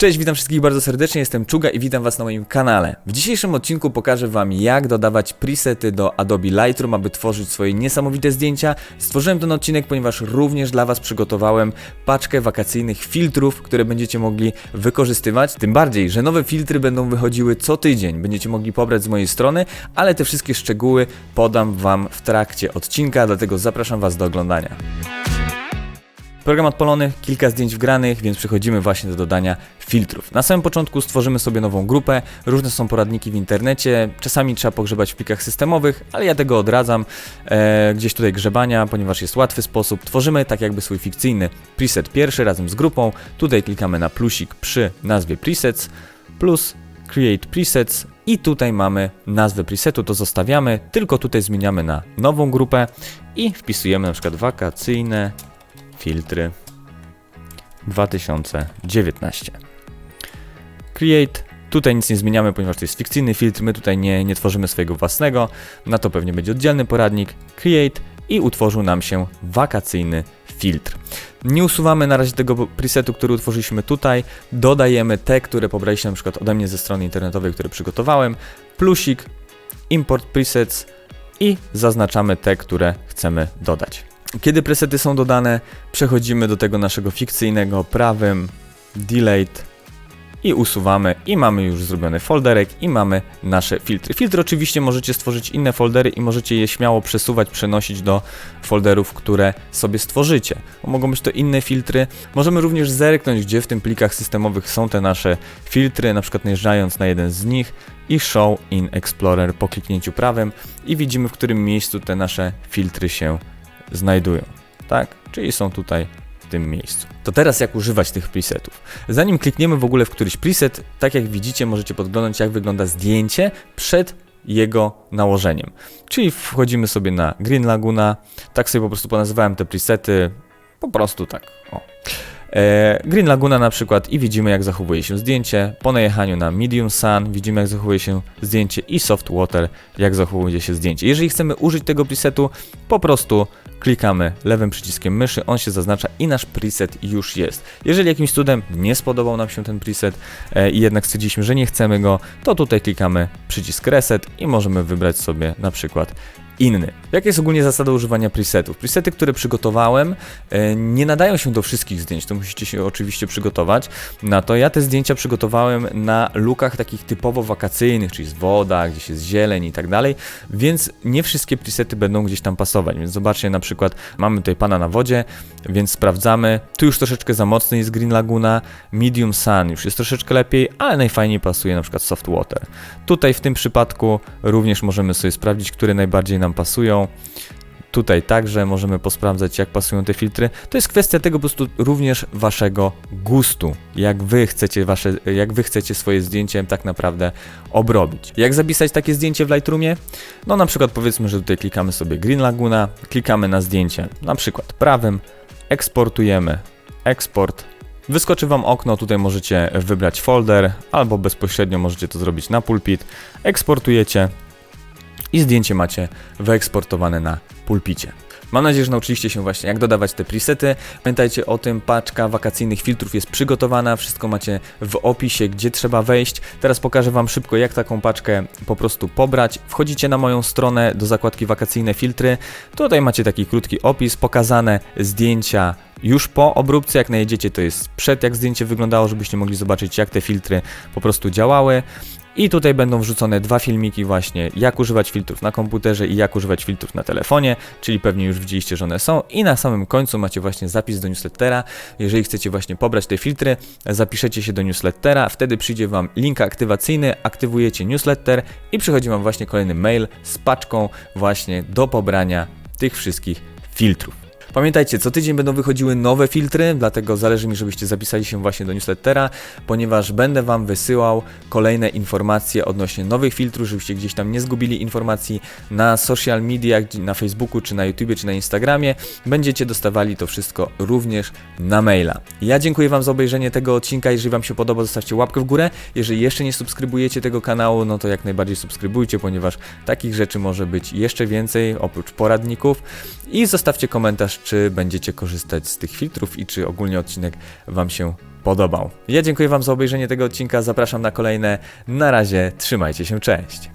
Cześć, witam wszystkich bardzo serdecznie, jestem Czuga i witam was na moim kanale. W dzisiejszym odcinku pokażę wam jak dodawać presety do Adobe Lightroom, aby tworzyć swoje niesamowite zdjęcia. Stworzyłem ten odcinek, ponieważ również dla was przygotowałem paczkę wakacyjnych filtrów, które będziecie mogli wykorzystywać. Tym bardziej, że nowe filtry będą wychodziły co tydzień. Będziecie mogli pobrać z mojej strony, ale te wszystkie szczegóły podam wam w trakcie odcinka, dlatego zapraszam was do oglądania. Program odpalony, kilka zdjęć wgranych, więc przechodzimy właśnie do dodania filtrów. Na samym początku stworzymy sobie nową grupę, różne są poradniki w internecie, czasami trzeba pogrzebać w plikach systemowych, ale ja tego odradzam, e, gdzieś tutaj grzebania, ponieważ jest łatwy sposób. Tworzymy tak jakby swój fikcyjny preset pierwszy razem z grupą, tutaj klikamy na plusik przy nazwie presets, plus create presets i tutaj mamy nazwę presetu, to zostawiamy, tylko tutaj zmieniamy na nową grupę i wpisujemy na przykład wakacyjne filtry 2019. Create. Tutaj nic nie zmieniamy, ponieważ to jest fikcyjny filtr, my tutaj nie, nie tworzymy swojego własnego, na to pewnie będzie oddzielny poradnik. Create i utworzył nam się wakacyjny filtr. Nie usuwamy na razie tego presetu, który utworzyliśmy tutaj, dodajemy te, które pobraliście na przykład ode mnie ze strony internetowej, które przygotowałem, plusik, import presets i zaznaczamy te, które chcemy dodać. Kiedy presety są dodane, przechodzimy do tego naszego fikcyjnego prawym delete i usuwamy i mamy już zrobiony folderek i mamy nasze filtry. Filtry oczywiście możecie stworzyć inne foldery i możecie je śmiało przesuwać, przenosić do folderów, które sobie stworzycie. Mogą być to inne filtry. Możemy również zerknąć, gdzie w tym plikach systemowych są te nasze filtry, na przykład najeżdżając na jeden z nich i Show in Explorer po kliknięciu prawym i widzimy, w którym miejscu te nasze filtry się znajdują. Tak? Czyli są tutaj w tym miejscu. To teraz jak używać tych presetów? Zanim klikniemy w ogóle w któryś preset, tak jak widzicie, możecie podglądać jak wygląda zdjęcie przed jego nałożeniem. Czyli wchodzimy sobie na Green Laguna, tak sobie po prostu ponazywałem te presety, po prostu tak. O. E, Green Laguna na przykład i widzimy jak zachowuje się zdjęcie. Po najechaniu na Medium Sun widzimy jak zachowuje się zdjęcie i Soft Water jak zachowuje się zdjęcie. Jeżeli chcemy użyć tego presetu, po prostu klikamy lewym przyciskiem myszy, on się zaznacza i nasz preset już jest. Jeżeli jakimś cudem nie spodobał nam się ten preset e, i jednak stwierdziliśmy, że nie chcemy go, to tutaj klikamy przycisk reset i możemy wybrać sobie na przykład inny. Jaka jest ogólnie zasada używania presetów? Presety, które przygotowałem, e, nie nadają się do wszystkich zdjęć, to musicie się oczywiście przygotować na to. Ja te zdjęcia przygotowałem na lukach takich typowo wakacyjnych, czyli z woda, gdzieś jest zieleń i tak dalej, więc nie wszystkie presety będą gdzieś tam pasować. Więc zobaczcie, na przykład mamy tutaj pana na wodzie, więc sprawdzamy. Tu już troszeczkę za mocny jest Green Laguna, Medium Sun już jest troszeczkę lepiej, ale najfajniej pasuje na przykład Soft Water. Tutaj w tym przypadku również możemy sobie sprawdzić, które najbardziej nam pasują. Tutaj także możemy posprawdzać, jak pasują te filtry. To jest kwestia tego po prostu również waszego gustu, jak wy chcecie, wasze, jak wy chcecie swoje zdjęcie tak naprawdę obrobić. Jak zapisać takie zdjęcie w Lightroomie? No na przykład powiedzmy, że tutaj klikamy sobie Green Laguna, klikamy na zdjęcie, na przykład prawym, eksportujemy, eksport, Wyskoczy Wam okno, tutaj możecie wybrać folder, albo bezpośrednio możecie to zrobić na pulpit. Eksportujecie i zdjęcie macie wyeksportowane na pulpicie. Mam nadzieję, że nauczyliście się właśnie jak dodawać te presety. Pamiętajcie o tym, paczka wakacyjnych filtrów jest przygotowana, wszystko macie w opisie, gdzie trzeba wejść. Teraz pokażę Wam szybko, jak taką paczkę po prostu pobrać. Wchodzicie na moją stronę do zakładki wakacyjne filtry. Tutaj macie taki krótki opis, pokazane zdjęcia już po obróbce, jak najedziecie, to jest przed, jak zdjęcie wyglądało, żebyście mogli zobaczyć, jak te filtry po prostu działały. I tutaj będą wrzucone dwa filmiki właśnie, jak używać filtrów na komputerze i jak używać filtrów na telefonie, czyli pewnie już widzieliście, że one są. I na samym końcu macie właśnie zapis do newslettera. Jeżeli chcecie właśnie pobrać te filtry, zapiszecie się do newslettera, wtedy przyjdzie Wam link aktywacyjny, aktywujecie newsletter i przychodzi Wam właśnie kolejny mail z paczką właśnie do pobrania tych wszystkich filtrów. Pamiętajcie, co tydzień będą wychodziły nowe filtry, dlatego zależy mi, żebyście zapisali się właśnie do newslettera, ponieważ będę Wam wysyłał kolejne informacje odnośnie nowych filtrów, żebyście gdzieś tam nie zgubili informacji na social mediach, na Facebooku, czy na YouTubie, czy na Instagramie. Będziecie dostawali to wszystko również na maila. Ja dziękuję Wam za obejrzenie tego odcinka. Jeżeli Wam się podoba, zostawcie łapkę w górę. Jeżeli jeszcze nie subskrybujecie tego kanału, no to jak najbardziej subskrybujcie, ponieważ takich rzeczy może być jeszcze więcej, oprócz poradników. I zostawcie komentarz, czy będziecie korzystać z tych filtrów i czy ogólnie odcinek Wam się podobał. Ja dziękuję Wam za obejrzenie tego odcinka, zapraszam na kolejne. Na razie, trzymajcie się, cześć.